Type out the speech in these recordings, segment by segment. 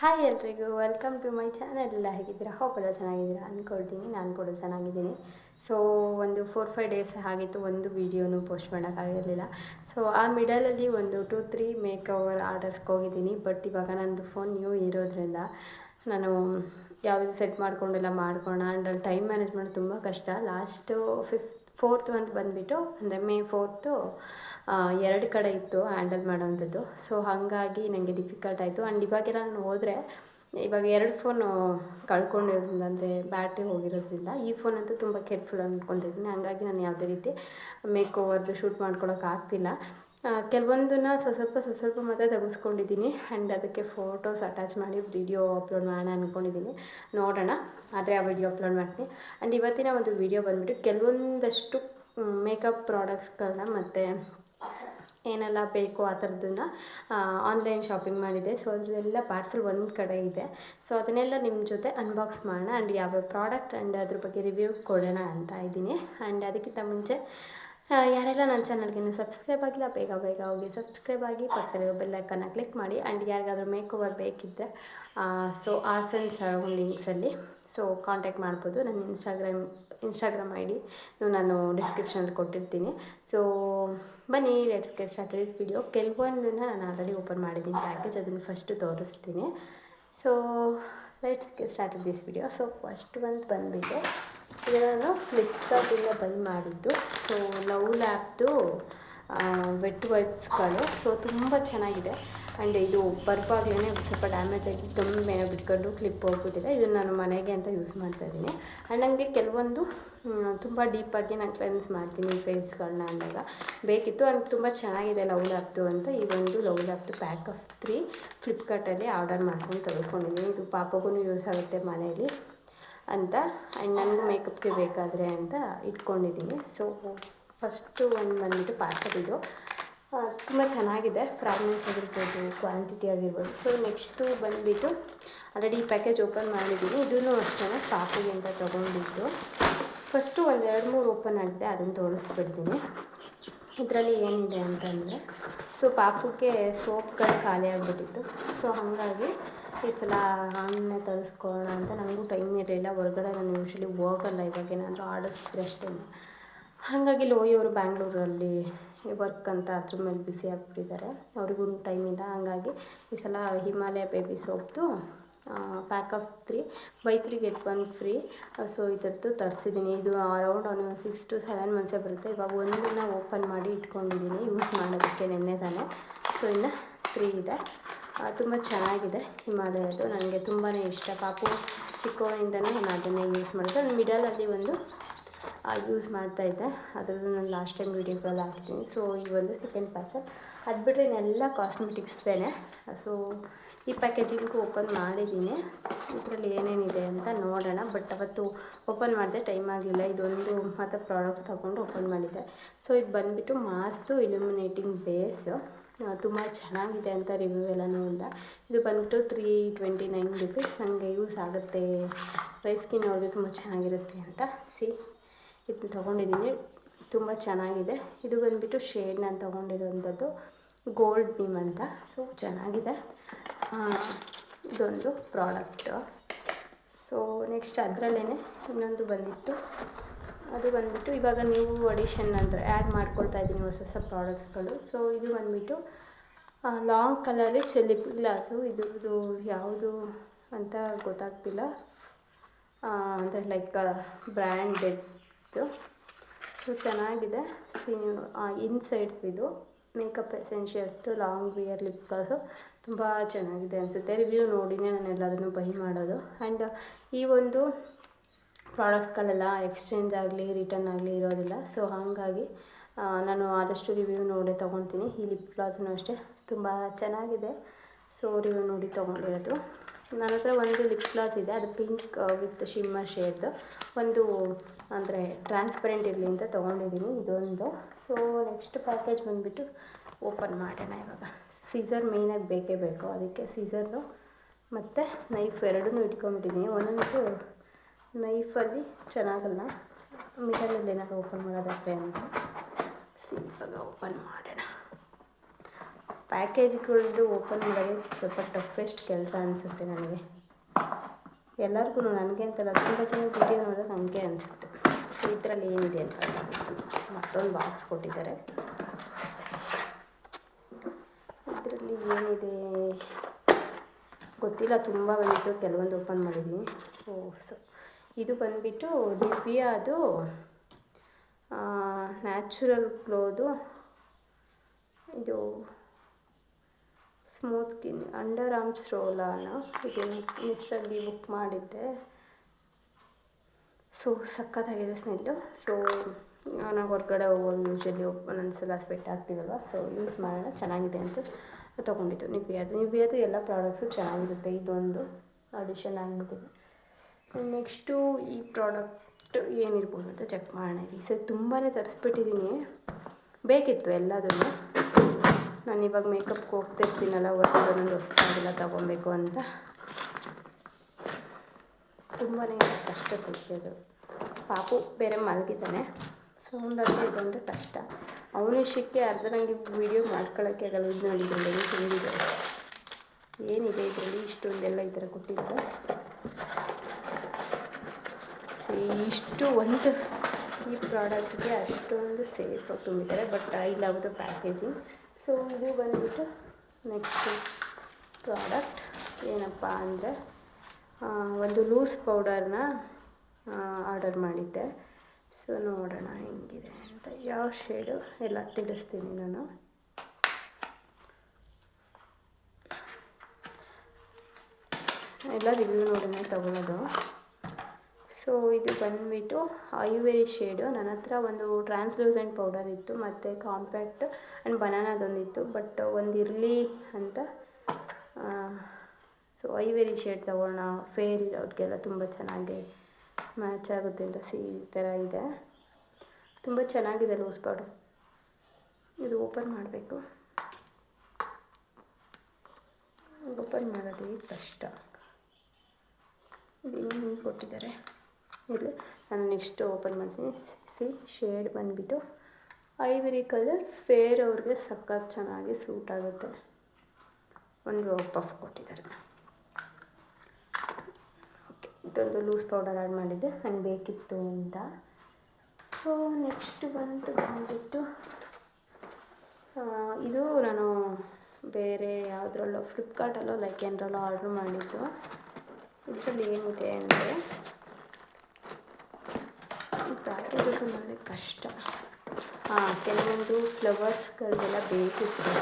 Hi ಎಲ್ರಿಗೂ welcome to my channel ಎಲ್ಲ ಹೇಗಿದ್ದೀರಾ ಎಲ್ಲ ಚೆನ್ನಾಗಿದ್ದೀರಾ? ಅಂದ್ಕೊಳ್ತೀನಿ ನಾನು ಕೂಡ ಚೆನ್ನಾಗಿದ್ದೀನಿ. ಸೊ ಒಂದು ಫೋರ್ ಫೈವ್ ಡೇಸ್ ಆಗಿತ್ತು, ಒಂದು ವೀಡಿಯೋನು ಪೋಸ್ಟ್ ಮಾಡೋಕ್ಕಾಗಿರಲಿಲ್ಲ ಸೊ ಆ ಮಿಡಲಲ್ಲಿ ಒಂದು ಟೂ ತ್ರೀ ಮೇಕ್ ಓವರ್ ಆರ್ಡರ್ಸ್ಗೆ ಹೋಗಿದ್ದೀನಿ. ಬಟ್ ಇವಾಗ ನಂದು ಫೋನ್ ನ್ಯೂ ಇರೋದ್ರಿಂದ ನಾನು ಯಾವುದು ಸೆಟ್ ಮಾಡ್ಕೊಂಡೆಲ್ಲ ಮಾಡ್ಕೋಣ ಆ್ಯಂಡ್ ಟೈಮ್ ಮ್ಯಾನೇಜ್ ಮಾಡೋದು ತುಂಬ ಕಷ್ಟ. ಲಾಸ್ಟು ಫಿಫ್ತ್ ಫೋರ್ತ್ ಮಂತ್ ಬಂದುಬಿಟ್ಟು, ಅಂದರೆ ಮೇ ಫೋರ್ತು ಎರಡು ಕಡೆ ಇತ್ತು ಹ್ಯಾಂಡಲ್ ಮಾಡೋವಂಥದ್ದು. ಸೊ ಹಾಗಾಗಿ ನನಗೆ ಡಿಫಿಕಲ್ಟ್ ಆಯಿತು. ಆ್ಯಂಡ್ ಇವಾಗೆಲ್ಲ ನಾನು ಹೋದರೆ, ಇವಾಗ ಎರಡು ಫೋನು ಕಳ್ಕೊಂಡಿರೋದ್ರಿಂದ ಅಂದರೆ ಬ್ಯಾಟ್ರಿ ಹೋಗಿರೋದ್ರಿಂದ, ಈ ಫೋನ್ ಅಂತೂ ತುಂಬ ಕೇರ್ಫುಲ್ ಅಂದ್ಕೊತಿದ್ದೀನಿ ಹಾಗಾಗಿ ನಾನು ಯಾವುದೇ ರೀತಿ ಮೇಕ್ ಓವರ್ದು ಶೂಟ್ ಮಾಡ್ಕೊಳೋಕೆ ಆಗ್ತಿಲ್ಲ. ಕೆಲವೊಂದನ್ನ ಸ್ವಲ್ಪ ಸ್ವಲ್ಪ ಸ್ವಲ್ಪ ಸ್ವಲ್ಪ ಮಾತ್ರ ತೆಗೆಸ್ಕೊಂಡಿದ್ದೀನಿ. ಆ್ಯಂಡ್ ಅದಕ್ಕೆ ಫೋಟೋಸ್ ಅಟ್ಯಾಚ್ ಮಾಡಿ ವಿಡಿಯೋ ಅಪ್ಲೋಡ್ ಮಾಡೋಣ ಅಂದ್ಕೊಂಡಿದ್ದೀನಿ ನೋಡೋಣ. ಆದರೆ ಆ ವಿಡಿಯೋ ಅಪ್ಲೋಡ್ ಮಾಡ್ತೀನಿ. ಆ್ಯಂಡ್ ಇವತ್ತಿನ ಒಂದು ವಿಡಿಯೋ ಬಂದುಬಿಟ್ಟು, ಕೆಲವೊಂದಷ್ಟು ಮೇಕಪ್ ಪ್ರಾಡಕ್ಟ್ಸ್ಗಳನ್ನ ಮತ್ತು ಏನೆಲ್ಲ ಬೇಕು ಆ ಥರದನ್ನ ಆನ್ಲೈನ್ ಶಾಪಿಂಗ್ ಮಾಡಿದೆ. ಸೊ ಅದೆಲ್ಲ ಪಾರ್ಸಲ್ ಒಂದು ಕಡೆ ಇದೆ. ಸೊ ಅದನ್ನೆಲ್ಲ ನಿಮ್ಮ ಜೊತೆ ಅನ್ಬಾಕ್ಸ್ ಮಾಡೋಣ ಆ್ಯಂಡ್ ಯಾವ ಪ್ರಾಡಕ್ಟ್ ಆ್ಯಂಡ್ ಅದ್ರ ಬಗ್ಗೆ ರಿವ್ಯೂ ಕೊಡೋಣ ಅಂತ ಇದ್ದೀನಿ. ಆ್ಯಂಡ್ ಅದಕ್ಕಿಂತ ಮುಂಚೆ ಯಾರೆಲ್ಲ ನನ್ನ ಚಾನಲ್ಗೆ ಸಬ್ಸ್ಕ್ರೈಬ್ ಆಗಿಲ್ಲ, ಬೇಗ ಬೇಗ ಹೋಗಿ ಸಬ್ಸ್ಕ್ರೈಬ್ ಆಗಿ ಪಕ್ಕದಲ್ಲಿರೋ ಬೆಲ್ಲೈಕನ್ನ ಕ್ಲಿಕ್ ಮಾಡಿ. ಆ್ಯಂಡ್ ಯಾರಿಗಾದ್ರೂ ಮೇಕ್ ಓವರ್ ಬೇಕಿದ್ದರೆ ಸೊ ಆರ್ಸ್ ಆ್ಯಂಡ್ ಸರೌಂಡಿಂಗ್ಸಲ್ಲಿ ಸೊ ಕಾಂಟ್ಯಾಕ್ಟ್ ಮಾಡ್ಬೋದು. ನನ್ನ ಇನ್ಸ್ಟಾಗ್ರಾಮ್ ಇನ್ಸ್ಟಾಗ್ರಾಮ್ ಐ ಡಿ ನಾನು ಡಿಸ್ಕ್ರಿಪ್ಷನಲ್ಲಿ ಕೊಟ್ಟಿರ್ತೀನಿ. ಸೊ ಬನ್ನಿ ಲೆಟ್ಸ್ಗೆ ಸ್ಟಾರ್ಟ್ ವಿಡಿಯೋ ಕೆಲವೊಂದನ್ನು ನಾನು ಆಲ್ರೆಡಿ ಓಪನ್ ಮಾಡಿದ್ದೀನಿ ಪ್ಯಾಕೇಜ್ ಅದನ್ನು ಫಸ್ಟು ತೋರಿಸ್ತೀನಿ. So ಲೆಟ್ಸ್ಗೆ start this video so first ಒಂದು ಬಂದುಬಿಟ್ಟು ಇದು ನಾನು ಫ್ಲಿಪ್ಕಾರ್ಟಿಂದ ಬೈ ಮಾಡಿದ್ದು. ಸೊ ಲವ್ ಲ್ಯಾಬ್ದು ವೆಟ್ ವೈಪ್ಸ್ಗಳು ಸೊ ತುಂಬ ಚೆನ್ನಾಗಿದೆ. ಆ್ಯಂಡ್ ಇದು ಬರುವಾಗಲೇ ಸ್ವಲ್ಪ ಡ್ಯಾಮೇಜ್ ಆಗಿ ಏನೋ ಬಿಟ್ಕೊಂಡು ಕ್ಲಿಪ್ ಹೋಗ್ಬಿಟ್ಟಿದೆ. ಇದನ್ನು ನಾನು ಮನೆಗೆ ಅಂತ ಯೂಸ್ ಮಾಡ್ತಾ ಇದ್ದೀನಿ. ಆ್ಯಂಡ್ ನನಗೆ ಕೆಲವೊಂದು ತುಂಬ ಡೀಪಾಗಿ ನಾನು ಕ್ಲೆನ್ಸ್ ಮಾಡ್ತೀನಿ ಫೇಸ್ಗಳನ್ನ ಅಂದಾಗ. ಬೇಕಿತ್ತು ಆ್ಯಂಡ್ ತುಂಬ ಚೆನ್ನಾಗಿದೆ ಲವ್ ಲ್ಯಾಬ್ದು ಅಂತ. ಈ ಒಂದು ಲವ್ ಲ್ಯಾಬ್ದು ಪ್ಯಾಕ್ ಆಫ್ ತ್ರೀ ಫ್ಲಿಪ್ಕಾರ್ಟಲ್ಲಿ ಆರ್ಡರ್ ಮಾಡ್ಕೊಂಡು ತೆಗೆದುಕೊಂಡಿದ್ದೀನಿ ಇದು ಪಾಪಗೂ ಯೂಸ್ ಆಗುತ್ತೆ ಮನೆಯಲ್ಲಿ ಅಂತ. ಆ್ಯಂಡ್ ನನಗೂ ಮೇಕಪ್ಗೆ ಬೇಕಾದರೆ ಅಂತ ಇಟ್ಕೊಂಡಿದ್ದೀನಿ. ಸೊ ಫಸ್ಟು ಒಂದು ಬಂದುಬಿಟ್ಟು ಪಾರ್ಸಲ್ ಇದು. ತುಂಬ ಚೆನ್ನಾಗಿದೆ. ಫ್ರಾಗ್ಮೆಂಟ್ಸ್ ಆಗಿರ್ಬೋದು ಕ್ವಾಂಟಿಟಿ ಆಗಿರ್ಬೋದು. ಸೊ ನೆಕ್ಸ್ಟು ಬಂದುಬಿಟ್ಟು ಆಲ್ರೆಡಿ ಈ ಪ್ಯಾಕೇಜ್ ಓಪನ್ ಮಾಡಿದ್ದೀನಿ ಇದೂ ಅಷ್ಟೇ ಪಾಪಿಗೆ ಅಂತ ತೊಗೊಂಡಿದ್ದು ಫಸ್ಟು ಒಂದೆರಡು ಮೂರು ಓಪನ್ ಆಗಿದೆ, ಅದನ್ನು ತೋರಿಸ್ಬಿಡ್ತೀನಿ. ಇದರಲ್ಲಿ ಏನಿದೆ ಅಂತಂದರೆ ಸೊ ಪಾಪುಗೆ ಸೋಪ್ಗಳು ಖಾಲಿ ಆಗಿಬಿಟ್ಟಿತ್ತು. ಸೊ ಹಾಗಾಗಿ ಈ ಸಲ ಹಾಂಗೆ ತರಿಸ್ಕೊಳ್ಳೋಣ ಅಂತ ನನಗೂ ಟೈಮ್ ಇರಲಿಲ್ಲ. ಹೊರಗಡೆ ನಾನು ಯೂಶ್ವಲಿ ಹೋಗಲ್ಲ, ಇವಾಗ ಏನಾದರೂ ಆರ್ಡರ್ಸ್ ಅಷ್ಟೇ. ಹಾಗಾಗಿ ಲೋಯಿ ಅವರು ಬ್ಯಾಂಗ್ಳೂರಲ್ಲಿ ವರ್ಕ್ ಅಂತ ಅದ್ರ ಮೇಲೆ ಬಿಸಿ ಆಗಿಬಿಟ್ಟಿದ್ದಾರೆ. ಅವ್ರಿಗೂ ಟೈಮ್ ಇಲ್ಲ ಹಂಗಾಗಿ ಈ ಸಲ Himalaya baby ಸೋಪ್ದು pack of three buy three get one free so ಇದರದ್ದು ತರಿಸಿದ್ದೀನಿ ಇದು ಅರೌಂಡ್ ಒಂದು ಸಿಕ್ಸ್ ಟು ಸೆವೆನ್ ಮಂತ್ಸೇ ಬರುತ್ತೆ. ಇವಾಗ ಒಂದನ್ನ ಓಪನ್ ಮಾಡಿ ಇಟ್ಕೊಂಡಿದ್ದೀನಿ ಯೂಸ್ ಮಾಡೋದಕ್ಕೆ ನೆನ್ನೆ ತಾನೆ. ಸೊ ಇನ್ನು ಫ್ರೀ ಇದೆ. ತುಂಬ ಚೆನ್ನಾಗಿದೆ ಹಿಮಾಲಯದ್ದು ನನಗೆ ತುಂಬಾ ಇಷ್ಟ. ಪಾಪು ಚಿಕ್ಕವನಿಂದನೇ ನಾನು ಅದನ್ನೇ ಯೂಸ್ ಮಾಡಿದೆ ಮಿಡಲಲ್ಲಿ ಒಂದು ಯೂಸ್ ಮಾಡ್ತಾಯಿದ್ದೆ ಅದರದ್ದು ನಾನು ಲಾಸ್ಟ್ ಟೈಮ್ ವೀಡಿಯೋಗಳಲ್ಲಿ ಹಾಕ್ತೀನಿ. ಸೊ ಈ ಒಂದು ಸೆಕೆಂಡ್ ಪ್ಯಾಕೆಟ್ ಅದು ಬಿಟ್ಟರೆ ಇನ್ನೆಲ್ಲ ಕಾಸ್ಮೆಟಿಕ್ಸ್ದೇ ಸೊ ಈ ಪ್ಯಾಕೇಜಿಂಗು ಓಪನ್ ಮಾಡಿದ್ದೀನಿ. ಇದರಲ್ಲಿ ಏನೇನಿದೆ ಅಂತ ನೋಡೋಣ. ಬಟ್ ಅವತ್ತು ಓಪನ್ ಮಾಡಿದೆ ಟೈಮ್ ಆಗಲಿಲ್ಲ. ಇದೊಂದು ಮಾತ್ರ ಪ್ರಾಡಕ್ಟ್ ತೊಗೊಂಡು ಓಪನ್ ಮಾಡಿದ್ದೆ. ಸೊ ಇದು ಬಂದುಬಿಟ್ಟು ಮಾಸ್ತು ಇಲ್ಯುಮಿನೇಟಿಂಗ್ ಬೇಸು ತುಂಬ ಚೆನ್ನಾಗಿದೆ ಅಂತ ರಿವ್ಯೂ ಎಲ್ಲನೂ ಇಲ್ಲ ಇದು ಬಂದುಬಿಟ್ಟು ತ್ರೀ ಟ್ವೆಂಟಿ ನೈನ್ ರುಪೀಸ್ ನನಗೆ ಯೂಸ್ ಆಗುತ್ತೆ. ಡ್ರೈ ಸ್ಕಿನ್ ಅವ್ರಿಗೆ ತುಂಬ ಚೆನ್ನಾಗಿರುತ್ತೆ ಅಂತ. ಸಿ ಇದನ್ನ ತೊಗೊಂಡಿದ್ದೀನಿ. ತುಂಬ ಚೆನ್ನಾಗಿದೆ. ಇದು ಬಂದುಬಿಟ್ಟು ಶೇಡ್ ನಾನು ತೊಗೊಂಡಿರೋಂಥದ್ದು ಗೋಲ್ಡ್ ಬೀಮ್ ಅಂತ. ಸೊ ಚೆನ್ನಾಗಿದೆ. ಇದೊಂದು ಪ್ರಾಡಕ್ಟು ಸೊ ನೆಕ್ಸ್ಟ್ ಅದರಲ್ಲೇ ಇನ್ನೊಂದು ಬಂದಿತ್ತು. ಅದು ಬಂದುಬಿಟ್ಟು ಇವಾಗ ನೀವು ಅಡಿಷನ್ ಅಂದರೆ ಆ್ಯಡ್ ಮಾಡ್ಕೊಳ್ತಾ ಇದ್ದೀನಿ ಹೊಸ ಹೊಸ ಪ್ರಾಡಕ್ಟ್ಸ್ಗಳು ಸೊ ಇದು ಬಂದುಬಿಟ್ಟು ಲಾಂಗ್ ಕಲರಲ್ಲಿ ಚೆಲ್ಲಿ ಗ್ಲಾಸು ಇದು ಯಾವುದು ಅಂತ ಗೊತ್ತಾಗ್ತಿಲ್ಲ. ಅಂದರೆ ಲೈಕ್ ಬ್ರ್ಯಾಂಡೆಡ್ದು ಸೊ ಚೆನ್ನಾಗಿದೆ. ಇನ್ಸೈಡ್ ಇದು. ಮೇಕಪ್ ಎಸೆನ್ಷಿಯಲ್ಸ್ದು ಲಾಂಗ್ ವಿಯರ್ ಲಿಪ್ ಗ್ಲಾಸು ತುಂಬ ಚೆನ್ನಾಗಿದೆ ಅನಿಸುತ್ತೆ. ರಿವ್ಯೂ ನೋಡಿನೇ ನಾನು ಎಲ್ಲದನ್ನು ಬೈ ಮಾಡೋದು. ಆ್ಯಂಡ್ ಈ ಒಂದು ಪ್ರಾಡಕ್ಟ್ಸ್ಗಳೆಲ್ಲ ಎಕ್ಸ್ಚೇಂಜ್ ಆಗಲಿ ರಿಟರ್ನ್ ಆಗಲಿ ಇರೋದಿಲ್ಲ. ಸೊ ಹಾಗಾಗಿ ನಾನು ಆದಷ್ಟು ರಿವ್ಯೂ ನೋಡಿ ತೊಗೊತೀನಿ ಈ ಲಿಪ್ ಗ್ಲಾಸ್ನು ಅಷ್ಟೇ. ತುಂಬ ಚೆನ್ನಾಗಿದೆ. ಸೊ ರಿವ್ಯೂ ನೋಡಿ ತೊಗೊಂಡಿರೋದು. ನನ್ನ ಹತ್ರ ಒಂದು ಲಿಪ್ ಗ್ಲಾಸ್ ಇದೆ. ಅದು ಪಿಂಕ್ ವಿತ್ ಶಿಮ್ಮರ್ ಶೇಡ್ದು ಒಂದು ಅಂದರೆ ಟ್ರಾನ್ಸ್ಪರೆಂಟ್ ಇರಲಿ ಅಂತ ತೊಗೊಂಡಿದ್ದೀನಿ ಇದೊಂದು. ಸೊ ನೆಕ್ಸ್ಟ್ ಪ್ಯಾಕೇಜ್ ಬಂದುಬಿಟ್ಟು ಓಪನ್ ಮಾಡೋಣ ಇವಾಗ. ಸೀಸರ್ ಮೇಯ್ನಾಗಿ ಬೇಕೇ ಬೇಕು. ಅದಕ್ಕೆ ಸೀಸರ್ನು ಮತ್ತು ನೈಫ್ ಎರಡನ್ನೂ ಇಟ್ಕೊಂಡ್ಬಿಟ್ಟಿದ್ದೀನಿ. ಒಂದೊಂದು ನೈಫಲ್ಲಿ ಚೆನ್ನಾಗಲ್ಲ. ಮಿಡಲಲ್ಲಿ ಏನಾದ್ರು ಓಪನ್ ಮಾಡೋದಕ್ಕೆ ಅಂತ. ಸೀಸಾಗ ಓಪನ್ ಮಾಡೋಣ. ಪ್ಯಾಕೇಜ್ಗಳದ್ದು ಓಪನ್ ಮಾಡೋದು ಸ್ವಲ್ಪ ಟಫೆಸ್ಟ್ ಕೆಲಸ ಅನಿಸುತ್ತೆ ನನಗೆ. ಎಲ್ಲರಿಗೂ ನನಗೆ ಅಂತಲ್ಲ ತುಂಬ ಜನ ವಿಡಿಯೋ ನೋಡೋದು ನನಗೆ ಅನಿಸುತ್ತೆ. ಇದರಲ್ಲಿ ಏನಿದೆ ಅಂತ ಮತ್ತೊಂದು ಬಾಕ್ಸ್ ಕೊಟ್ಟಿದ್ದಾರೆ. ಇದರಲ್ಲಿ ಏನಿದೆ? ಗೊತ್ತಿಲ್ಲ, ತುಂಬ ಬಂದಿತ್ತು. ಕೆಲವೊಂದು ಓಪನ್ ಮಾಡಿದ್ದೀನಿ ಓ, ಸೊ, ಇದು ಬಂದುಬಿಟ್ಟು ದಿವ್ಯ ಅದು ನ್ಯಾಚುರಲ್ ಕ್ಲೋದು ಇದು ಸ್ಮೂತ್ ಕಿನ್ ಅಂಡರ್ ಆರ್ಮ್ಸ್ ರೋಲಾನ ಇದು ಮಿಸ್ಸಲ್ಲಿ ಬುಕ್ ಮಾಡಿದ್ದೆ. ಸೊ ಸಖತ್ತಾಗಿದೆ ಸ್ಮೆಲ್ಲು. ಸೊ ನಾವು ಹೊರಗಡೆ ಹೋಗೋದು ಯೂಶಲಿ ಒಂದೊಂದು ಸಲ ಸ್ವೆಟ್ ಆಗ್ತೀವಲ್ವ ಸೊ ಯೂಸ್ ಮಾಡೋಣ. ಚೆನ್ನಾಗಿದೆ ಅಂತ ತೊಗೊಂಡಿದ್ದು. ನಿವಿಯಾದು ನಿವಿಯಾದು ಎಲ್ಲ ಪ್ರಾಡಕ್ಟ್ಸು ಚೆನ್ನಾಗಿರುತ್ತೆ. ಇದೊಂದು ಅಡಿಷನ್ ಆಗಿಬಿಟ್ಟಿದೆ ನೆಕ್ಸ್ಟು ಈ ಪ್ರಾಡಕ್ಟ್ ಏನಿರ್ಬೋದು ಅಂತ ಚೆಕ್ ಮಾಡೋಣ ಈ ಸರಿ ತುಂಬಾ ತರಿಸ್ಬಿಟ್ಟಿದ್ದೀನಿ ಬೇಕಿತ್ತು ಎಲ್ಲದನ್ನು. ನಾನು ಇವಾಗ ಮೇಕಪ್ಗೆ ಹೋಗ್ತಿರ್ತೀನಲ್ಲ ಒಂದು ಹೊಸ್ತಾಗಿಲ್ಲ ತೊಗೊಬೇಕು ಅಂತ. ತುಂಬಾ ಕಷ್ಟ ಕೊಡ್ತಿದ್ದು ಪಾಪು ಬೇರೆ ಮಲಗಿದ್ದಾನೆ. ಸೌಂಡ್ ಅಂದರೆ ಇದೊಂದು ಕಷ್ಟ. ಅವನಿಷ್ಟಕ್ಕೆ ಅರ್ಧ ನನಗೆ ವೀಡಿಯೋ ಮಾಡ್ಕೊಳ್ಳೋಕ್ಕೆ ಆಗಲ್ಲ. ಇದು ನೋಡಿದ್ರಲ್ಲಿ ತುಂಬಿದೆ ಏನಿದೆ ಇದರಲ್ಲಿ? ಇಷ್ಟೊಂದೆಲ್ಲ ಈ ಥರ ಕೊಟ್ಟಿದ್ದೆ. ಇಷ್ಟು ಒಂದು ಈ ಪ್ರಾಡಕ್ಟ್ಗೆ ಅಷ್ಟೊಂದು ಸೇಫ್ ತುಂಬಿದ್ದಾರೆ. But I love packaging so ಇದು ಬಂದುಬಿಟ್ಟು ನೆಕ್ಸ್ಟ್ ಪ್ರಾಡಕ್ಟ್ ಏನಪ್ಪ ಅಂದರೆ ಒಂದು ಲೂಸ್ ಪೌಡರ್ನ ಆರ್ಡರ್ ಮಾಡಿದ್ದೆ. ಸೊ ನೋಡೋಣ ಹೆಂಗಿದೆ ಅಂತ. ಯಾವ ಶೇಡು ಎಲ್ಲ ತಿಳಿಸ್ತೀನಿ ನಾನು. ಎಲ್ಲ ರಿವ್ಯೂ ನೋಡಿನೇ ತೊಗೊಳೋದು ಸೊ ಇದು ಬಂದುಬಿಟ್ಟು ಐವೇರಿ ಶೇಡು ನನ್ನ ಹತ್ರ ಒಂದು ಟ್ರಾನ್ಸ್ಲೂಸೆಂಟ್ ಪೌಡರ್ ಇತ್ತು, ಮತ್ತು ಕಾಂಪ್ಯಾಕ್ಟ್ ಆ್ಯಂಡ್ ಬನಾನದೊಂದಿತ್ತು ಬಟ್ ಒಂದು ಇರಲಿ ಅಂತ ಸೊ ಐವೇರಿ ಶೇಡ್ ತೊಗೊಳ್ಳೋಣ ಫೇರ್ ಅವ್ರಿಗೆಲ್ಲ ತುಂಬ ಚೆನ್ನಾಗಿ ಮ್ಯಾಚ್ ಆಗುತ್ತೆ ಅಂತ ಸಿ ಈ ಥರ ಇದೆ. ತುಂಬ ಚೆನ್ನಾಗಿದೆ ಲೂಸ್ ಪೌಡರ್ ಇದು ಓಪನ್ ಮಾಡಬೇಕು. ಓಪನ್ ಮಾಡೋದು ಕಷ್ಟ. ಹಿಂಗೆ ಕೊಟ್ಟಿದ್ದಾರೆ. ಇಲ್ಲಿ ನಾನು ನೆಕ್ಸ್ಟ್ ಓಪನ್ ಮಾಡ್ತೀನಿ. ಸಿ ಶೇಡ್ ಬಂದುಬಿಟ್ಟು ಐವರಿ ಕಲರ್ ಫೇರ್ ಅವ್ರಿಗೆ ಸಖತ್ ಚೆನ್ನಾಗಿ ಸೂಟ್ ಆಗುತ್ತೆ. ಒಂದು ಪಫ್ ಕೊಟ್ಟಿದ್ದಾರೆ. ಇದೊಂದು ಲೂಸ್ ಪೌಡರ್ ಆ್ಯಡ್ ಮಾಡಿದ್ದೆ, ನಂಗೆ ಬೇಕಿತ್ತು ಅಂತ. ಸೊ ನೆಕ್ಸ್ಟ್ ಬಂತು ಬಂದುಬಿಟ್ಟು ಇದು ನಾನು ಬೇರೆ ಯಾವುದ್ರಲ್ಲೋ ಫ್ಲಿಪ್ಕಾರ್ಟಲ್ಲೋ ಲೈಕ್ ಏನರಲ್ಲೋ ಆರ್ಡ್ರ್ ಮಾಡಿದ್ದು. ಇದರಲ್ಲಿ ಏನಿದೆ ಅಂದರೆ ಪ್ಯಾಕೇಜ್ ಮಾಡೋಕ್ಕೆ ಕಷ್ಟ. ಹಾಂ ಕೆಲವೊಂದು ಫ್ಲವರ್ಸ್ಗಳಿಗೆಲ್ಲ ಬೇಕಿತ್ತು.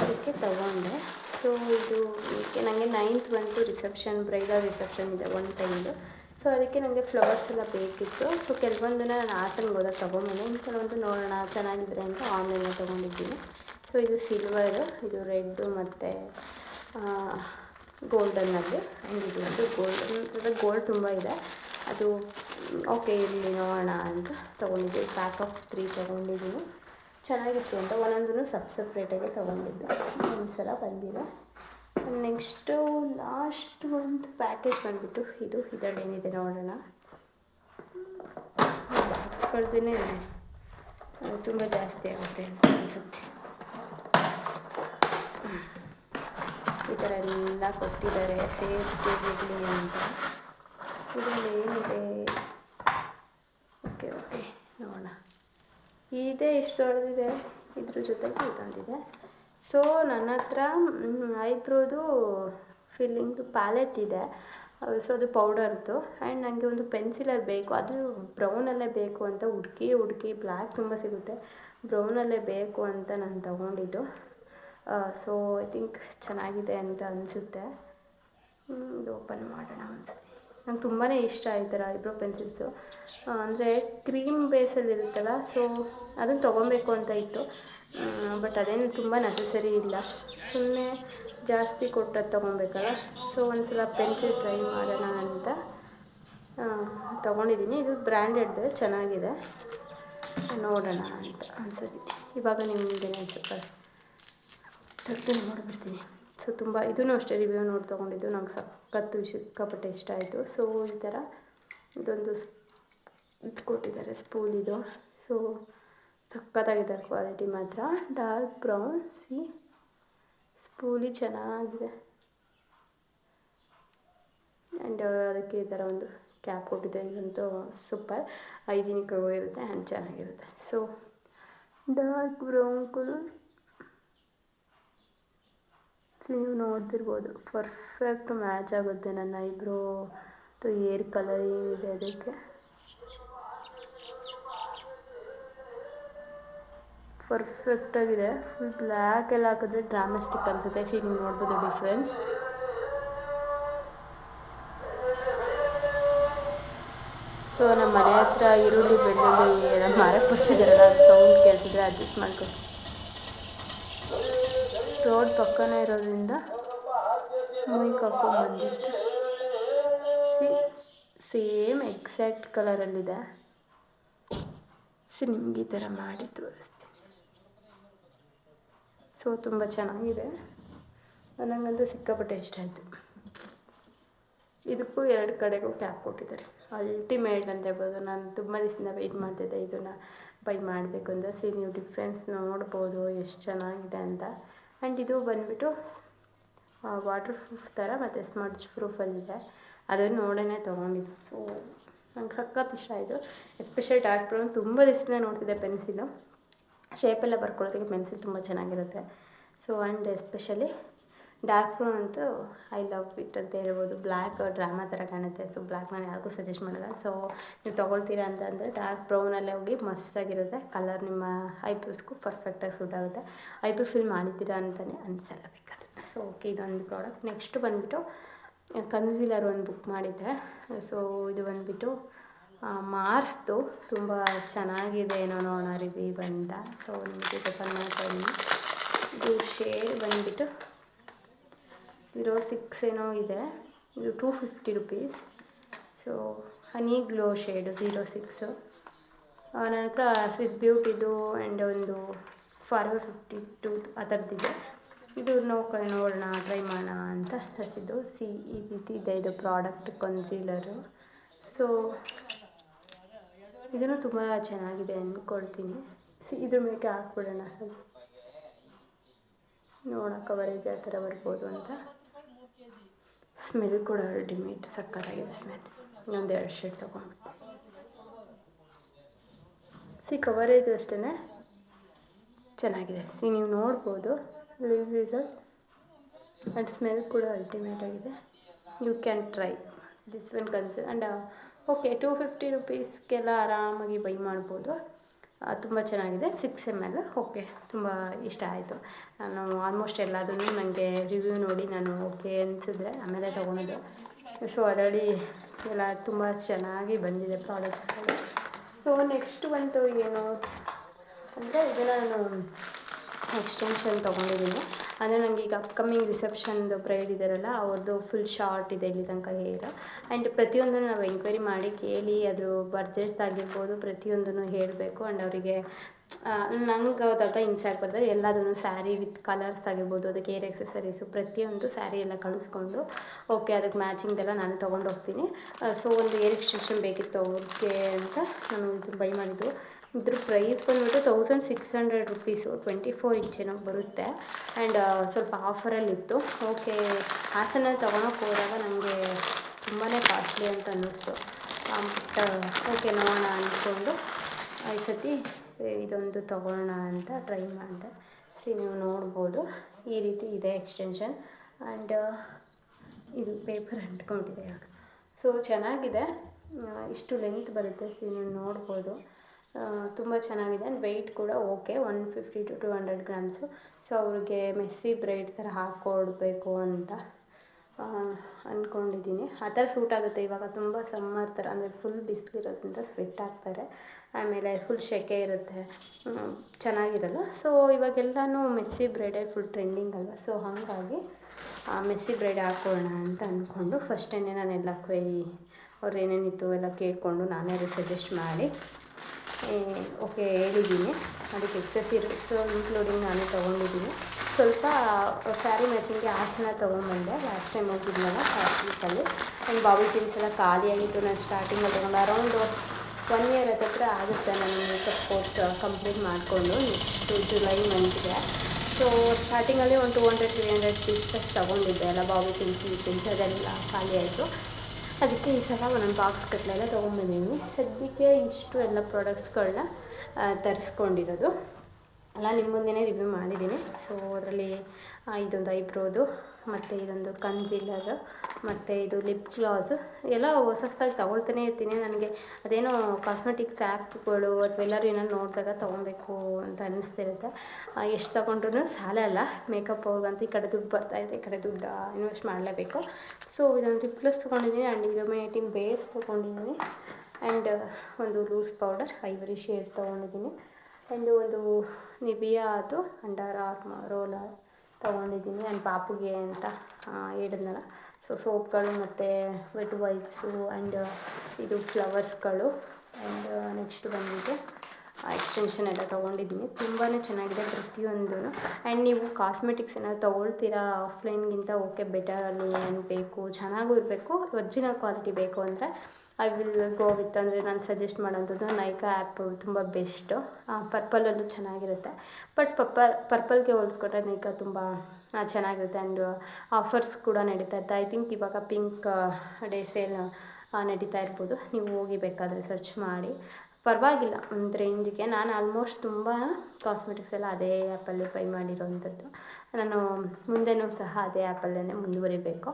ಅದಕ್ಕೆ ತಗೊಂಡೆ. ಸೊ ಇದು ಓಕೆ ನನಗೆ ನೈನ್ತ್ ಬಂತು ರಿಸೆಪ್ಷನ್ ಬ್ರೈಡಲ್ ರಿಸೆಪ್ಷನ್ ಇದೆ ಒನ್ ಟೈಮ್ದು ಸೊ ಅದಕ್ಕೆ ನನಗೆ ಫ್ಲವರ್ಸ್ ಎಲ್ಲ ಬೇಕಿತ್ತು. ಸೊ ಕೆಲವೊಂದನ್ನ ನಾನು ಹಾಸನ್ಗೆ ಹೋದಾಗ ತೊಗೊಂಬಂದೆ. ಇನ್ನು ಕೆಲವೊಂದು ನೋಡೋಣ ಚೆನ್ನಾಗಿದ್ರೆ ಅಂತ ಆನ್ಲೈನಲ್ಲಿ ತೊಗೊಂಡಿದ್ದೀನಿ. ಸೊ ಇದು ಸಿಲ್ವರು ಇದು ರೆಡ್ಡು ಮತ್ತು ಗೋಲ್ಡನ್ನಲ್ಲಿ ಆ್ಯಂಡ್ ಇದು ಒಂದು ಗೋಲ್ಡನ್ ಗೋಲ್ಡ್ ತುಂಬ ಇದೆ. ಅದು ಓಕೆ ಇಲ್ಲಿ ನೋಡೋಣ ಅಂತ ತೊಗೊಂಡಿದ್ದೀನಿ. ಪ್ಯಾಕ್ ಆಫ್ ತ್ರೀ ತೊಗೊಂಡಿದ್ದೀನಿ. ಚೆನ್ನಾಗಿತ್ತು ಅಂತ ಒಂದೊಂದನ್ನು ಸಪ್ ಸಪ್ರೇಟಾಗಿ ತೊಗೊಂಡಿದ್ದು. ಒಂದು ಬಂದಿದೆ ನೆಕ್ಸ್ಟು ಲಾಸ್ಟ್ ಒಂದು ಪ್ಯಾಕೇಜ್ ಬಂದುಬಿಟ್ಟು ಇದು ಇದರಲ್ಲಿ ಏನಿದೆ ನೋಡೋಣ ಬಾಕ್ಸ್ಗಳ್ದೇ ತುಂಬ ಜಾಸ್ತಿ ಆಗುತ್ತೆ ಅಂತ ಅನಿಸುತ್ತೆ. ಈ ಥರ ಎಲ್ಲ ಕೊಟ್ಟಿದ್ದಾರೆ. ಸೇಫ್ಟಿ ಅಂತ. ಇದರಲ್ಲಿ ಏನಿದೆ ಓಕೆ ಓಕೆ ನೋಡೋಣ ಇದೇ ಇಷ್ಟು ಹೊಡೆದಿದೆ ಇದ್ರ ಜೊತೆಗೆ ಇದೊಂದಿದೆ ಸೊ ನನ್ನ ಹತ್ರ ಐಬ್ರೋದು ಫಿಲ್ಲಿಂಗ್ದು ಪ್ಯಾಲೆಟ್ ಇದೆ. ಸೊ, ಅದು ಪೌಡರ್ದು. ಆ್ಯಂಡ್ ನನಗೆ ಒಂದು ಪೆನ್ಸಿಲಲ್ಲಿ ಬೇಕು. ಅದು ಬ್ರೌನಲ್ಲೇ ಬೇಕು ಅಂತ ಹುಡುಕಿ ಹುಡುಕಿ ಬ್ಲ್ಯಾಕ್ ತುಂಬ ಸಿಗುತ್ತೆ. ಬ್ರೌನಲ್ಲೇ ಬೇಕು ಅಂತ ನಾನು ತಗೊಂಡಿದ್ದು. ಸೊ ಐ ಥಿಂಕ್ ಚೆನ್ನಾಗಿದೆ ಅಂತ ಅನಿಸುತ್ತೆ. ಇದು ಓಪನ್ ಮಾಡೋಣ ಅನ್ಸುತ್ತೆ ನಂಗೆ ತುಂಬಾ ಇಷ್ಟ ಈ ಐಬ್ರೋ ಪೆನ್ಸಿಲ್ಸು. ಅಂದರೆ ಕ್ರೀಮ್ ಬೇಸಲ್ಲಿ ಇರುತ್ತಲ್ಲ, ಸೊ ಅದನ್ನು ತೊಗೊಬೇಕು ಅಂತ ಇತ್ತು. ಬಟ್ ಅದೇನು ತುಂಬ ನೆಸಸರಿ ಇಲ್ಲ. ಸುಮ್ಮನೆ ಜಾಸ್ತಿ ಕೊಟ್ಟದ್ದು ತೊಗೊಬೇಕಲ್ಲ ಸೊ ಒಂದು ಸಲ ಪೆನ್ಸಿಲ್ ಟ್ರೈ ಮಾಡೋಣ ಅಂತ ತೊಗೊಂಡಿದ್ದೀನಿ. ಇದು ಬ್ರ್ಯಾಂಡೆಡ್ ಚೆನ್ನಾಗಿದೆ. ನೋಡೋಣ ಅಂತ ಅನ್ಸುತ್ತೆ. ಇವಾಗ ನಿಮಗೆ ಸ್ವಲ್ಪ ತೆಗ್ದು ನೋಡಿಬಿಡ್ತೀನಿ. ಸೊ ತುಂಬ ಇದೂ ಅಷ್ಟೇ ರಿವ್ಯೂ ನೋಡಿ ತೊಗೊಂಡಿದ್ದು, ನಂಗೆ ಸಖತ್ತು ಸಿಕ್ಕಾಪಟ್ಟೆ ಇಷ್ಟ ಆಯಿತು. ಸೊ ಈ ಥರ ಇದೊಂದು ಇದು ಕೊಟ್ಟಿದ್ದಾರೆ ಸ್ಪೂಲ್ ಇದು. ಸೊ ಸಖತ್ತಾಗಿದೆ ಕ್ವಾಲಿಟಿ ಮಾತ್ರ. ಡಾರ್ಕ್ ಬ್ರೌನ್ ಸಿ ಸ್ಪೂಲಿ ಚೆನ್ನಾಗಿದೆ. ಆ್ಯಂಡ್ ಅದಕ್ಕೆ ಈ ಥರ ಒಂದು ಕ್ಯಾಪ್ ಕೊಟ್ಟಿದೆ. ಇದಂತೂ ಸೂಪರ್ ಹೈಜಿನಿಕ್ ಇರುತ್ತೆ ಆ್ಯಂಡ್ ಚೆನ್ನಾಗಿರುತ್ತೆ. ಸೊ ಡಾರ್ಕ್ ಬ್ರೌನ್ ಕಲರ್ ನೀವು ನೋಡ್ತಿರ್ಬೋದು. ಪರ್ಫೆಕ್ಟ್ ಮ್ಯಾಚ್ ಆಗುತ್ತೆ ನನ್ನ ಐಬ್ರೋ ಏರ್ ಕಲರ್ ಇದೆ ಅದಕ್ಕೆ. ಪರ್ಫೆಕ್ಟಾಗಿದೆ ಫುಲ್ ಬ್ಲ್ಯಾಕ್ ಎಲ್ಲ ಹಾಕಿದ್ರೆ ಡ್ರಾಮಸ್ಟಿಕ್ ಅನಿಸುತ್ತೆ. ಸಿ ನೀವು ನೋಡ್ಬೋದು ಡಿಫ್ರೆನ್ಸ್ ಸೊ ನಮ್ಮ ಮನೆ ಹತ್ರ ಈರುಳ್ಳಿ ಬೆಳ್ಳುಳ್ಳಿ ನಮ್ಮ ಮಾರಕ್ಕೆ ಸೌಂಡ್ ಕೇಳ್ತಿದ್ರೆ ಅಡ್ಜಸ್ಟ್ ಮಾಡ್ಕೊಂಡು ರೋಡ್ ಪಕ್ಕನೇ ಇರೋದ್ರಿಂದ ಮೈಕ್ ಹಾಕೊಂಡು ಬಂದಿತ್ತು ಸಿ, ಸೇಮ್ ಎಕ್ಸಾಕ್ಟ್ ಕಲರಲ್ಲಿದೆ. ಸಿ, ನಿಮ್ಗೆ ಈ ಥರ ಮಾಡಿ ತೋರಿಸ್ತೀನಿ. ಸೊ, ತುಂಬ ಚೆನ್ನಾಗಿದೆ. ನನಗಂತೂ ಸಿಕ್ಕಾಪಟ್ಟೆ ಇಷ್ಟ ಆಯಿತು. ಇದಕ್ಕೂ ಎರಡು ಕಡೆಗೂ ಕ್ಯಾಪ್ ಕೊಟ್ಟಿದ್ದಾರೆ. ಅಲ್ಟಿಮೇಟ್ ಅಂತ ಹೇಳ್ಬೋದು. ನಾನು ತುಂಬ ದಿವಸದಿಂದ ವೆಯ್ಟ್ ಮಾಡ್ತಿದ್ದೆ ಇದನ್ನು ಬೈ ಮಾಡಬೇಕು ಅಂತ. ಸಿ, ನೀವು ಡಿಫ್ರೆನ್ಸ್ ನೋಡ್ಬೋದು. ಎಷ್ಟು ಚೆನ್ನಾಗಿದೆ ಅಂತ. ಆ್ಯಂಡ್ ಇದು ಬಂದುಬಿಟ್ಟು ವಾಟರ್ ಪ್ರೂಫ್ ಥರ ಮತ್ತು ಸ್ಮಡ್ಜ್ ಪ್ರೂಫಲ್ಲಿದೆ ಅದನ್ನು ನೋಡೇ ತೊಗೊಂಡಿದ್ದು. ಸೊ ನಂಗೆ ಸಖತ್ ಇಷ್ಟ ಆಯಿತು. ಎಸ್ಪೆಷಲಿ ಡಾರ್ಕ್ ಬ್ರೌನ್ ತುಂಬ ದಿವಸದಿಂದ ನೋಡ್ತಿದ್ದೆ ಪೆನ್ಸಿಲು ಶೇಪೆಲ್ಲ ಬರ್ಕೊಳ್ಳೋದಕ್ಕೆ ಪೆನ್ಸಿಲ್ ತುಂಬ ಚೆನ್ನಾಗಿರುತ್ತೆ. So and especially dark brown ಅಂತೂ ಐ ಲವ್ ಇಟ್ ಅಂತ ಹೇಳ್ಬೋದು. ಬ್ಲ್ಯಾಕ್ ಡ್ರಾಮಾ ಥರ ಕಾಣುತ್ತೆ. ಸೊ ಬ್ಲ್ಯಾಕ್ ನಾನು ಯಾರಿಗೂ ಸಜೆಸ್ಟ್ ಮಾಡಲ್ಲ. ಸೊ ನೀವು ತೊಗೊಳ್ತೀರಾ ಅಂತ ಅಂದರೆ ಡಾರ್ಕ್ ಬ್ರೌನಲ್ಲೇ ಹೋಗಿ ಮಸ್ತಾಗಿರುತ್ತೆ ಕಲರ್ ನಿಮ್ಮ ಐಬ್ರೋಸ್ಗೂ ಪರ್ಫೆಕ್ಟಾಗಿ ಸೂಟ್ ಆಗುತ್ತೆ. ಐಬ್ರೋ ಫಿಲ್ ಮಾಡಿದ್ದೀರಾ ಅಂತಲೇ ಅನಿಸಲ್ಲ ಬೇಕಾದ್ರೆ. ಸೊ ಓಕೆ ಇದೊಂದು ಪ್ರಾಡಕ್ಟ್ ನೆಕ್ಸ್ಟ್ ಬಂದುಬಿಟ್ಟು ಕನ್ಸೀಲರ್ ಒಂದು ಬುಕ್ ಮಾಡಿದ್ದೆ. ಸೊ ಇದು ಬಂದುಬಿಟ್ಟು ಮಾರ್ಸ್ದು ತುಂಬ ಚೆನ್ನಾಗಿದೆ ಏನೋ ನೋಡೋಣ ರಿವ್ಯೂ ಬಂದ ಸೊ ನಿಮಗೆ ಮಾಡ್ತಾ ಇದು ಶೇಡ್ ಬಂದುಬಿಟ್ಟು ಝೀರೋ ಸಿಕ್ಸ್ ಏನೋ ಇದೆ. ಇದು two fifty rupees so honey glow shade zero six ನನ್ನ ಹತ್ರ ಸ್ವಿಸ್ ಬ್ಯೂಟಿದು ಆ್ಯಂಡ್ ಒಂದು ಫಾರ್ವರ್ ಫಿಫ್ಟಿ ಟೂ ಆ ಥರದ್ದಿದೆ ಇದು ನೋಡ್ಕೊಂಡು ನೋಡೋಣ ಟ್ರೈ ಮಾಡೋಣ ಅಂತ ತರಿಸಿದ್ದು ಸಿ ಈ ರೀತಿ ಇದೆ ಇದು ಪ್ರಾಡಕ್ಟ್ ಕನ್ಸೀಲರು ಸೊ ಇದನ್ನು ತುಂಬ ಚೆನ್ನಾಗಿದೆ ಅಂದ್ಕೊಳ್ತೀನಿ ಸಿ ಇದ್ರ ಮೇಲೆ ಹಾಕ್ಬಿಡೋಣ ಸ್ವಲ್ಪ ನೋಡೋಣ ಕವರೇಜ್ ಆ ಥರ ಬರ್ಬೋದು ಅಂತ. ಸ್ಮೆಲ್ ಕೂಡ ಅಲ್ಟಿಮೇಟ್ ಸಕ್ಕತ್ತಾಗಿದೆ ಸ್ಮೆಲ್. ಇನ್ನೊಂದು ಎರಡು ಶೇಡ್ ತೊಗೊಂಡ್ಬಿಟ್ಟು. ಸಿ ಕವರೇಜ್ ಅಷ್ಟೇ ಚೆನ್ನಾಗಿದೆ. ಸಿ ನೀವು ನೋಡ್ಬೋದು. ಲಿವ್ ರಿಸಲ್ಟ್ ಆ್ಯಂಡ್ ಸ್ಮೆಲ್ ಕೂಡ ಅಲ್ಟಿಮೇಟ್ ಆಗಿದೆ. You can try this one concealer and okay two fifty ರುಪೀಸ್ಗೆಲ್ಲ ಆರಾಮಾಗಿ ಬೈ ಮಾಡ್ಬೋದು. ತುಂಬ ಚೆನ್ನಾಗಿದೆ. ಸಿಕ್ಸ್ ಎಂ ಎಲ್ ಓಕೆ ತುಂಬ ಇಷ್ಟ ಆಯಿತು. ನಾನು ಆಲ್ಮೋಸ್ಟ್ ಎಲ್ಲದನ್ನು ನನಗೆ ರಿವ್ಯೂ ನೋಡಿ ನಾನು ಓಕೆ ಅನಿಸಿದ್ರೆ ಆಮೇಲೆ ತೊಗೊಂಡಿದ್ದೆ ಸೊ ಅದರಲ್ಲಿ ಎಲ್ಲ ತುಂಬ ಚೆನ್ನಾಗಿ ಬಂದಿದೆ ಪ್ರಾಡಕ್ಟ್ ಸೊ ನೆಕ್ಸ್ಟ್ ಬಂತು ಏನು ಅಂದರೆ ಇದನ್ನು ನಾನು ಎಕ್ಸ್ಟೆನ್ಷನ್ ತೊಗೊಂಡಿದ್ದೀನಿ. ಅಂದರೆ ನನಗೆ ಈಗ ಅಪ್ಕಮಿಂಗ್ ರಿಸೆಪ್ಷನ್ದು ಬ್ರೈಡ್ ಇದ್ದಾರಲ್ಲ ಅವ್ರದ್ದು ಫುಲ್ ಶಾರ್ಟ್ ಇದೆ ಇಲ್ಲಿ ತನಕ ಹೇರ್ ಆ್ಯಂಡ್ ಪ್ರತಿಯೊಂದನ್ನು ನಾವು ಎಂಕ್ವೈರಿ ಮಾಡಿ ಕೇಳಿ ಅದು ಬಡ್ಜೆಟ್ ಆಗಿರ್ಬೋದು ಪ್ರತಿಯೊಂದನ್ನು ಹೇಳಬೇಕು. ಆ್ಯಂಡ್ ಅವರಿಗೆ ನಂಗೆ ಹೋದಾಗ ಹಿಂಸೆ ಬರ್ತಾರೆ ಎಲ್ಲದನ್ನು ಸ್ಯಾರಿ ವಿತ್ ಕಲರ್ಸ್ ಆಗಿರ್ಬೋದು, ಅದಕ್ಕೆ ಏರ್ ಎಕ್ಸಸರೀಸು ಪ್ರತಿಯೊಂದು ಸ್ಯಾರಿ ಎಲ್ಲ ಕಳಿಸ್ಕೊಂಡು ಓಕೆ ಅದಕ್ಕೆ ಮ್ಯಾಚಿಂಗ್ದೆಲ್ಲ ನಾನು ತೊಗೊಂಡು ಹೋಗ್ತೀನಿ. ಸೊ ಒಂದು ಏರ್ ಎಕ್ಸ್ಟೆನ್ಷನ್ ಬೇಕಿತ್ತು ಅವ್ರಿಗೆ ಅಂತ ನಾನು ಬೈ ಮಾಡಿದ್ದು. ಇದ್ರ ಪ್ರೈಸ್ ಬಂದ್ಬಿಟ್ಟು thousand six hundred rupees twenty four ಇಂಚೇನೋ ಬರುತ್ತೆ. ಆ್ಯಂಡ್ ಸ್ವಲ್ಪ ಆಫರಲ್ಲಿತ್ತು ಓಕೆ ಹಾಸನ ತೊಗೊಳಕ್ಕೆ ಹೋದಾಗ ನನಗೆ ತುಂಬಾ ಕಾಸ್ಟ್ಲಿ ಅಂತ ಅನ್ನಿಸ್ತು. ಓಕೆ ನೋಡೋಣ ಅಂದ್ಕೊಂಡು ಈ ಸತಿ ಇದೊಂದು ತೊಗೊಳ್ಳೋಣ ಅಂತ ಟ್ರೈ ಮಾಡಿದೆ. ಸಿ ನೀವು ನೋಡ್ಬೋದು. ಈ ರೀತಿ ಇದೆ ಎಕ್ಸ್ಟೆನ್ಷನ್ ಆ್ಯಂಡ್ ಇದು ಪೇಪರ್ ಅಂಟ್ಕೊಂಡಿದೆ ಸೊ ಚೆನ್ನಾಗಿದೆ. ಇಷ್ಟು ಲೆಂತ್ ಬರುತ್ತೆ. ಸಿ ನೀವು ನೋಡ್ಬೋದು. ತುಂಬ ಚೆನ್ನಾಗಿದೆ ಆ್ಯಂಡ್ ವೆಯ್ಟ್ ಕೂಡ okay one fifty to two hundred grams so ಅವ್ರಿಗೆ ಮೆಸ್ಸಿ ಬ್ರೈಡ್ ಥರ ಹಾಕ್ಕೊಡ್ಬೇಕು ಅಂತ ಅಂದ್ಕೊಂಡಿದ್ದೀನಿ ಆ ಥರ ಸೂಟ್ ಆಗುತ್ತೆ ಇವಾಗ, ತುಂಬ ಸಮ್ಮರ್ ಥರ ಅಂದರೆ ಫುಲ್ ಬಿಸಿಲಿರೋದ್ರಿಂದ ಸ್ವೆಟ್ ಆಗ್ತಾರೆ ಆಮೇಲೆ ಫುಲ್ ಸೆಕೆ ಇರುತ್ತೆ. ಚೆನ್ನಾಗಿರಲ್ಲ. ಸೊ ಇವಾಗೆಲ್ಲನೂ ಮೆಸ್ಸಿ ಬ್ರೈಡೇ ಫುಲ್ ಟ್ರೆಂಡಿಂಗ್ ಅಲ್ವಾ? ಸೊ ಹಾಗಾಗಿ ಮೆಸ್ಸಿ ಬ್ರೈಡ್ ಹಾಕೋಣ ಅಂತ ಅಂದ್ಕೊಂಡು ಫಸ್ಟೇ ನಾನೆಲ್ಲ ಕ್ವೈರಿ ಅವ್ರು ಏನೇನಿತ್ತು ಎಲ್ಲ ಕೇಳಿಕೊಂಡು ನಾನೇ ಸಜೆಸ್ಟ್ ಮಾಡಿ ಓಕೆ, ಹೇಳಿದ್ದೀನಿ. ಅದಕ್ಕೆ ಎಕ್ಸಸೀಸು ಇನ್ಕ್ಲೂಡಿಂಗ್ ನಾನೇ ತೊಗೊಂಡಿದ್ದೀನಿ. ಸ್ವಲ್ಪ ಸ್ಯಾರಿ ಮ್ಯಾಚಿಂಗ್ಗೆ ಹಾಸನ ತೊಗೊಂಡ್ಬಂದೆ. ಲಾಸ್ಟ್ ಟೈಮ್ ಹೋಗಿದ್ನಲ್ಲ ಫ್ಯಾಬ್ರಿಕಲ್ಲಿ ನನ್ನ ಬಾಬಿ ಪಿನ್ಸ್ ಎಲ್ಲ ಖಾಲಿಯಾಗಿತ್ತು ನಾನು ಸ್ಟಾರ್ಟಿಂಗಲ್ಲಿ ತೊಗೊಂಡು. ಅರೌಂಡ್ ಒನ್ ಇಯರ್ ಹತ್ರ ಆಗುತ್ತೆ ನಾನು ಮೇಕಪ್ ಕೋರ್ಸ್ ಕಂಪ್ಲೀಟ್ ಮಾಡಿಕೊಂಡು. ನೆಕ್ಸ್ಟು ಜುಲೈ ಮಂತ್ಗೆ ಸೊ ಸ್ಟಾರ್ಟಿಂಗಲ್ಲಿ ಒಂದು two hundred three hundred pieces ತೊಗೊಂಡಿದ್ದೆ ಎಲ್ಲ ಬಾಬಿ ತಿನ್ಸಿ ತಿನ್ಸಿ ಅದೆಲ್ಲ ಖಾಲಿ ಆಯಿತು. ಅದಕ್ಕೆ ಈ ಸಲ ಒಂದೊಂದು ಬಾಕ್ಸ್ ಕಟ್ಲೆಲ್ಲ ತೊಗೊಂಬಂದಿದ್ದೀನಿ ಸದ್ಯಕ್ಕೆ ಇಷ್ಟು ಎಲ್ಲ ಪ್ರಾಡಕ್ಟ್ಸ್ಗಳನ್ನ ತರಿಸ್ಕೊಂಡಿರೋದು. ಎಲ್ಲ ನಿಮ್ಮ ಮುಂದೆನೇ ರಿವ್ಯೂ ಮಾಡಿದ್ದೀನಿ ಸೊ ಅದರಲ್ಲಿ ಇದೊಂದು ಐಬ್ರೋದು ಮತ್ತು ಇದೊಂದು ಕನ್ಸಿಲ್ಲರ್ ಮತ್ತು ಇದು ಲಿಪ್ ಗ್ಲಾಸ್ ಎಲ್ಲ ಹೊಸಸ್ತಾಗಿ ತೊಗೊಳ್ತಾನೆ ಇರ್ತೀನಿ. ನನಗೆ ಅದೇನೋ ಕಾಸ್ಮೆಟಿಕ್ಸ್ ಆ್ಯಪ್ಗಳು ಅಥವಾ ಎಲ್ಲರೂ ಏನೋ ನೋಡಿದಾಗ ತೊಗೊಬೇಕು ಅಂತ ಅನ್ನಿಸ್ತಿರುತ್ತೆ ಎಷ್ಟು ತೊಗೊಂಡ್ರು ಸಾಲಲ್ಲ ಮೇಕಪ್ ಅವ್ರಿಗಂತೂ ಈ ಕಡೆ ದುಡ್ಡು ಬರ್ತಾಯಿದೆ ಈ ಕಡೆ ದುಡ್ಡು ಇನ್ವೆಸ್ಟ್ ಮಾಡಲೇಬೇಕು. ಸೊ ಇದೊಂದು ಲಿಪ್ ಗ್ಲಾಸ್ ತೊಗೊಂಡಿದ್ದೀನಿ. ಆ್ಯಂಡ್ ಮೇಟಿನ್ ಬೇಸ್ ತೊಗೊಂಡಿದ್ದೀನಿ. ಆ್ಯಂಡ್ ಒಂದು ಲೂಸ್ ಪೌಡರ್ ಐವರಿ ಶೇಡ್ ತೊಗೊಂಡಿದ್ದೀನಿ. ಆ್ಯಂಡ್ ಒಂದು ನಿಬಿಯಾ ಅದು ಅಂಡರ್ ಆರ್ಮ್ ರೋಲರ್ ತೊಗೊಂಡಿದ್ದೀನಿ. ಆ್ಯಂಡ್ ಪಾಪುಗೆ ಅಂತ ಹೇಳಿದ್ನಲ್ಲ. ಸೊ ಸೋಪ್ಗಳು ಮತ್ತು ವೆಟ್ ವೈಪ್ಸು ಆ್ಯಂಡ್ ಇದು ಫ್ಲವರ್ಸ್ಗಳು ಆ್ಯಂಡ್ ನೆಕ್ಸ್ಟ್ ಬಂದಿದೆ. ಎಕ್ಸ್ಟೆನ್ಷನ್ ಎಲ್ಲ ತೊಗೊಂಡಿದ್ದೀನಿ. ತುಂಬಾ ಚೆನ್ನಾಗಿದೆ ಪ್ರತಿಯೊಂದೂ ಆ್ಯಂಡ್ ನೀವು ಕಾಸ್ಮೆಟಿಕ್ಸ್ ಏನಾದ್ರು ತೊಗೊಳ್ತೀರಾ ಆಫ್ಲೈನ್ಗಿಂತ ಓಕೆ ಬೆಟರ್ ಅಲ್ಲಿ ಏನು ಬೇಕು? ಚೆನ್ನಾಗೂ ಇರಬೇಕು. ಒರ್ಜಿನಲ್ ಕ್ವಾಲಿಟಿ ಬೇಕು ಅಂದರೆ ಐ ವಿಲ್ ಗೋ ವಿತ್ ಅಂದರೆ ನಾನು ಸಜೆಸ್ಟ್ ಮಾಡೋಂಥದ್ದು ನೈಕಾ ಆ್ಯಪ್ ತುಂಬ ಬೆಸ್ಟು ಪರ್ಪಲಲ್ಲೂ ಚೆನ್ನಾಗಿರುತ್ತೆ. ಬಟ್ ಪರ್ಪಲ್ ಪರ್ಪಲ್ಗೆ ಹೋಲಿಸ್ಕೊಂಡ್ರೆ ನೈಕಾ ತುಂಬ ಚೆನ್ನಾಗಿರುತ್ತೆ ಆ್ಯಂಡ್ ಆಫರ್ಸ್ ಕೂಡ ನಡೀತಾ ಇರುತ್ತೆ. ಐ ಥಿಂಕ್ ಇವಾಗ ಪಿಂಕ್ ಡೇ ಸೇಲ್ ನಡೀತಾ ಇರ್ಬೋದು. ನೀವು ಹೋಗಿ ಬೇಕಾದರೆ ಸರ್ಚ್ ಮಾಡಿ. ಪರವಾಗಿಲ್ಲ, ಒಂದು ರೇಂಜಿಗೆ ನಾನು ಆಲ್ಮೋಸ್ಟ್ ತುಂಬ ಕಾಸ್ಮೆಟಿಕ್ಸ್ ಎಲ್ಲ ಅದೇ ಆ್ಯಪಲ್ಲಿ ಬೈ ಮಾಡಿರೋವಂಥದ್ದು ನಾನು ಮುಂದೆನೂ ಸಹ ಅದೇ ಆ್ಯಪಲ್ಲೇ ಮುಂದುವರಿಬೇಕು.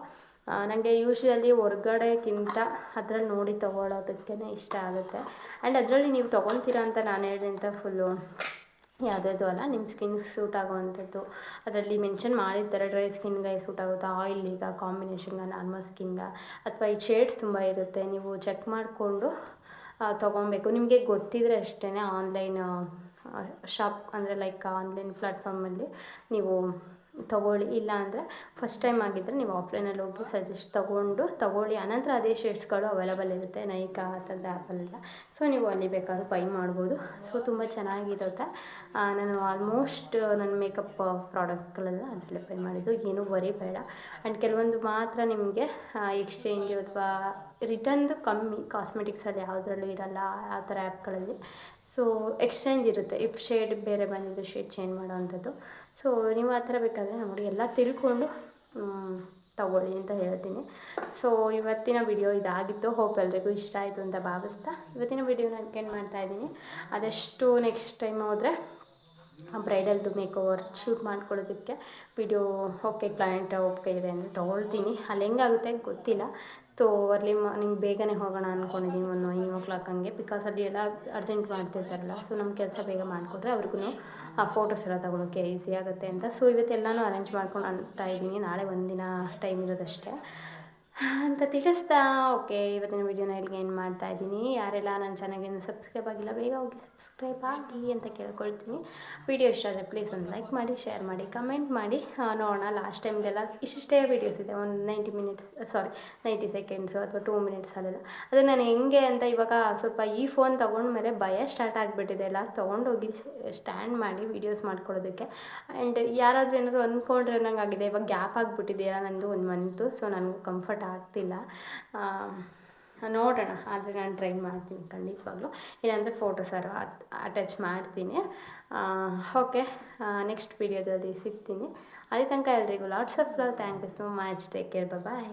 ನನಗೆ ಯೂಶ್ವಲಿ ಹೊರ್ಗಡೆಗಿಂತ ಅದರಲ್ಲಿ ನೋಡಿ ತೊಗೊಳೋದಕ್ಕೇ ಇಷ್ಟ ಆಗುತ್ತೆ. ಆ್ಯಂಡ್ ಅದರಲ್ಲಿ ನೀವು ತೊಗೊಳ್ತೀರಾ ಅಂತ ನಾನು ಹೇಳಿದಂಥ ಫುಲ್ಲು ಯಾವುದಾದ್ರು ಅಲ್ಲ ನಿಮ್ಮ ಸ್ಕಿನ್ಗೆ ಸೂಟ್ ಆಗುವಂಥದ್ದು. ಅದರಲ್ಲಿ ಮೆನ್ಷನ್ ಮಾಡಿರ್ತಾರೆ ಡ್ರೈ ಸ್ಕಿನ್ಗೆ ಸೂಟ್ ಆಗುತ್ತಾ? ಆಯಿಲಿಗ ಕಾಂಬಿನೇಷನ್ಗೆ ನಾರ್ಮಲ್ ಸ್ಕಿನ್ಗೆ ಅಥವಾ ಈ ಶೇಡ್ಸ್ ತುಂಬ ಇರುತ್ತೆ, ನೀವು ಚೆಕ್ ಮಾಡಿಕೊಂಡು ತೊಗೊಬೇಕು ನಿಮಗೆ ಗೊತ್ತಿದ್ರೆ ಅಷ್ಟೇ ಆನ್ಲೈನ್ ಶಾಪ್ ಅಂದರೆ ಲೈಕ್ ಆನ್ಲೈನ್ ಪ್ಲಾಟ್ಫಾರ್ಮಲ್ಲಿ ನೀವು ತೊಗೊಳ್ಳಿ. ಇಲ್ಲ ಅಂದರೆ ಫಸ್ಟ್ ಟೈಮ್ ಆಗಿದ್ದರೆ ನೀವು ಆಫ್ಲೈನಲ್ಲಿ ಹೋಗಿ ಸಜೆಸ್ಟ್ ತೊಗೊಂಡು ತೊಗೊಳ್ಳಿ. ಅನಂತರ ಅದೇ ಶೇಡ್ಸ್ಗಳು ಅವೈಲಬಲ್ ಇರುತ್ತೆ. ನೈಕಾ ಥರದ ಆ್ಯಪಲ್ಲೆಲ್ಲ ಸೊ ನೀವು ಅಲ್ಲಿ ಬೇಕಾದ್ರೂ ಬೈ ಮಾಡ್ಬೋದು. ಸೊ ತುಂಬ ಚೆನ್ನಾಗಿರುತ್ತೆ. ನಾನು ಆಲ್ಮೋಸ್ಟ್ ನನ್ನ ಮೇಕಪ್ ಪ್ರಾಡಕ್ಟ್ಗಳೆಲ್ಲ ಅದರಲ್ಲೇ ಬೈ ಮಾಡಿದ್ದು. ಏನೂ ವರಿ ಬೇಡ. ಆ್ಯಂಡ್ ಕೆಲವೊಂದು ಮಾತ್ರ ನಿಮಗೆ ಎಕ್ಸ್ಚೇಂಜ್ ಅಥವಾ ರಿಟರ್ನ್ದು ಕಮ್ಮಿ. ಕಾಸ್ಮೆಟಿಕ್ಸಲ್ಲಿ ಯಾವುದರಲ್ಲೂ ಇರಲ್ಲ ಆ ಥರ ಆ್ಯಪ್ಗಳಲ್ಲಿ ಸೊ ಎಕ್ಸ್ಚೇಂಜ್ ಇರುತ್ತೆ. ಇಫ್ ಶೇಡ್ ಬೇರೆ ಬಂದಿದ್ದು ಶೇಡ್ ಚೇಂಜ್ ಮಾಡೋವಂಥದ್ದು. ಸೊ ನೀವು ಆ ಥರ ಬೇಕಾದರೆ ನೋಡಿ, ಎಲ್ಲ ತಿಳ್ಕೊಂಡು ತಗೊಳ್ಳಿ ಅಂತ ಹೇಳ್ತೀನಿ. ಸೊ ಇವತ್ತಿನ ವಿಡಿಯೋ ಇದಾಗಿತ್ತು. ಹೋಪ್ ಎಲ್ರಿಗೂ ಇಷ್ಟ ಆಯಿತು ಅಂತ ಭಾವಿಸ್ತಾ ಇವತ್ತಿನ ವಿಡಿಯೋನ ಅಟೆಂಡ್ ಮಾಡ್ತಾ ಇದ್ದೀನಿ. ಆದಷ್ಟು ನೆಕ್ಸ್ಟ್ ಟೈಮ್ ಹೋದರೆ ಬ್ರೈಡಲ್ದು ಮೇಕ್ ಓವರ್ ಶೂಟ್ ಮಾಡ್ಕೊಳ್ಳೋದಕ್ಕೆ ವಿಡಿಯೋ ಓಕೆ ಕ್ಲೈಂಟ್ ಓಕೆ ಇದೆ ಅಂತ ತೊಗೊಳ್ತೀನಿ. ಅಲ್ಲಿ ಹೆಂಗಾಗುತ್ತೆ ಗೊತ್ತಿಲ್ಲ. ಸೊ ಅರ್ಲಿ ಮಾರ್ನಿಂಗ್ ಬೇಗನೆ ಹೋಗೋಣ ಅಂದ್ಕೊಂಡಿದ್ದೀನಿ ಒಂದು ನೈನ್ ಓ ಕ್ಲಾಕ್ ಹಂಗೆ ಬಿಕಾಸ್ ಅಲ್ಲಿ ಎಲ್ಲ ಅರ್ಜೆಂಟ್ ಮಾಡ್ತಿರ್ತಾರಲ್ಲ ಸೊ ನಮ್ಮ ಕೆಲಸ ಬೇಗ ಮಾಡಿಕೊಟ್ರೆ ಅವ್ರಿಗೂ ಆ ಫೋಟೋಸ್ ಎಲ್ಲ ತೊಗೊಳೋಕ್ಕೆ ಈಸಿ ಆಗುತ್ತೆ ಅಂತ. ಸೊ ಇವತ್ತೆಲ್ಲನೂ ಅರೇಂಜ್ ಮಾಡ್ಕೊಂಡು ಅಂತ ಇದ್ದೀನಿ. ನಾಳೆ ಒಂದಿನ ಟೈಮ್ ಇರೋದಷ್ಟೇ. ಅಂತ ತಿಳಿಸ್ತಾ, ಓಕೆ, ಇವತ್ತಿನ ವೀಡಿಯೋನ ಇಲ್ಲಿಗೆ ಏನು ಮಾಡ್ತಾ ಇದ್ದೀನಿ. ಯಾರೆಲ್ಲ ನನ್ನ ಚಾನಲ್ಗೆ ಸಬ್ಸ್ಕ್ರೈಬ್ ಆಗಿಲ್ಲ, ಬೇಗ ಹೋಗಿ ಸಬ್ಸ್ಕ್ರೈಬ್ ಆಗಿ ಅಂತ ಕೇಳ್ಕೊಳ್ತೀನಿ. ವಿಡಿಯೋ ಇಷ್ಟ ಆದರೆ ಪ್ಲೀಸ್ ಒಂದು ಲೈಕ್ ಮಾಡಿ ಶೇರ್ ಮಾಡಿ ಕಮೆಂಟ್ ಮಾಡಿ. ನೋಡೋಣ ಲಾಸ್ಟ್ ಟೈಮ್ಗೆಲ್ಲ ಇಷ್ಟಿಷ್ಟೇ ವೀಡಿಯೋಸ್ ಇದೆ. ಒಂದು ninety minutes sorry ninety seconds ಅಥವಾ ಟೂ ಮಿನಿಟ್ಸ್ ಅಲ್ಲೆಲ್ಲ. ಅದು ನಾನು ಹೆಂಗೆ ಅಂತ ಇವಾಗ ಸ್ವಲ್ಪ ಈ ಫೋನ್ ತೊಗೊಂಡ್ಮೇಲೆ ಭಯ ಸ್ಟಾರ್ಟ್ ಆಗಿಬಿಟ್ಟಿದೆ. ಎಲ್ಲ ತೊಗೊಂಡೋಗಿ ಸ್ಟ್ಯಾಂಡ್ ಮಾಡಿ ವೀಡಿಯೋಸ್ ಮಾಡ್ಕೊಳ್ಳೋದಕ್ಕೆ ಆ್ಯಂಡ್ ಯಾರಾದರೂ ಏನಾದರೂ ಅಂದ್ಕೊಂಡ್ರೆ ನಂಗೆ ಆಗಿದೆ. ಇವಾಗ ಗ್ಯಾಪ್ ಆಗಿಬಿಟ್ಟಿದೆಯಲ್ಲ ನನ್ನದು ಒಂದು ಮಂತು ಸೊ ನನಗೂ ಕಂಫರ್ಟ್ ಆಗ್ತಿಲ್ಲ. ನೋಡೋಣ, ಆದರೆ ನಾನು ಟ್ರೈ ಮಾಡ್ತೀನಿ ಖಂಡಿತವಾಗ್ಲೂ. ಇಲ್ಲಾಂದರೆ ಫೋಟೋಸಾರು ಅಟ್ಯಾಚ್ ಮಾಡ್ತೀನಿ. ಓಕೆ ನೆಕ್ಸ್ಟ್ ವೀಡಿಯೋದಲ್ಲಿ ಸಿಗ್ತೀನಿ. ಅಲ್ಲಿ ತನಕ ಎಲ್ರಿಗೂ lots of love thank you so much take care bye